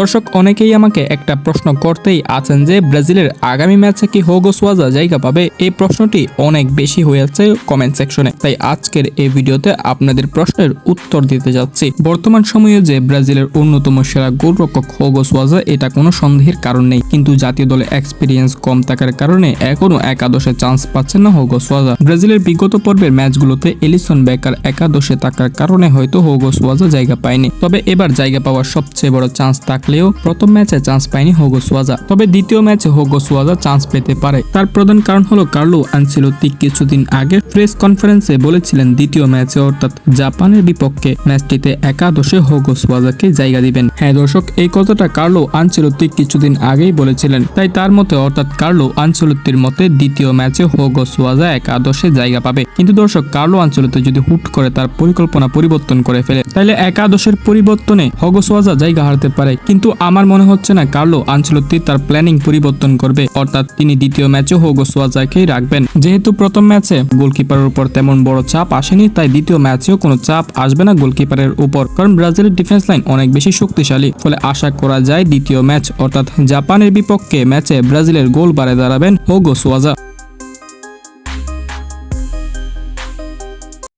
দর্শক, অনেকেই আমাকে একটা প্রশ্ন করতেই আছেন যে, ব্রাজিলের আগামী ম্যাচে কি হোগো সোয়াজা জায়গা পাবে? এই প্রশ্নটি অনেক বেশি হয়ে হয়েছে কমেন্ট সেকশনে তাই আজকের এই ভিডিওতে আপনাদের প্রশ্নের উত্তর দিতে যাচ্ছি। বর্তমান সময়ে যে ব্রাজিলের অন্যতম সেরা গোলরক্ষক হোগো সোয়াজা, এটা কোনো সন্দেহের কারণ নেই। কিন্তু জাতীয় দলে এক্সপিরিয়েন্স কম থাকার কারণে এখনও একাদশে চান্স পাচ্ছেন না হোগো সোয়াজা। ব্রাজিলের বিগত পর্বের ম্যাচগুলোতে এলিসন বেকার একাদশে থাকার কারণে হয়তো হোগো সোয়াজা জায়গা পায়নি। তবে এবার জায়গা পাওয়ার সবচেয়ে বড় চান্স থাকলেও প্রথম ম্যাচে চান্স পায়নি হোগো সোয়াজা। তবে দ্বিতীয় ম্যাচে হোগো সোয়াজা চান্স পেতে পারে। তার প্রধান কারণ হলো কার্লো আনসেলোত্তি কিছুদিন আগে প্রেস কনফারেন্সে বলেছিলেন দ্বিতীয় ম্যাচে অর্থাৎ জাপানের বিপক্ষে ম্যাচটিতে একাদশে হোগো সোয়াজাকে জায়গা দিবেন। হ্যাঁ দর্শক, এই কথাটা কার্লো আনচেলত্তি কিছুদিন আগেই বলেছিলেন। তাই তার মতে অর্থাৎ কার্লো আনচেলত্তির মতে দ্বিতীয় ম্যাচে হোগো সোয়াজা একাদশে জায়গা পাবে। কিন্তু দর্শক, কার্লো আনচেলত্তি যদি হুট করে তার পরিকল্পনা পরিবর্তন করে ফেলে তাহলে একাদশের পরিবর্তনে হোগো সোয়াজা জায়গা হারতে পারে। কিন্তু আমার মনে হচ্ছে না কার্লো আনচেলত্তি তার প্ল্যানিং পরিবর্তন করবে। অর্থাৎ তিনি দ্বিতীয় ম্যাচে হোগো সোয়াজাকেই রাখবেন। যেহেতু প্রথম ম্যাচে গোলকিপারের উপর তেমন বড় চাপ আসেনি, তাই দ্বিতীয় ম্যাচেও কোনো চাপ আসবে না গোলকিপারের উপর। কারণ ব্রাজিলের ডিফেন্স লাইন অনেক বেশি শক্তিশালী। ফলে আশা করা যায় দ্বিতীয় ম্যাচ, অর্থাৎ জাপানের বিপক্ষে ম্যাচে ব্রাজিলের গোল বারে দাঁড়াবেন হোগো সোয়াজা।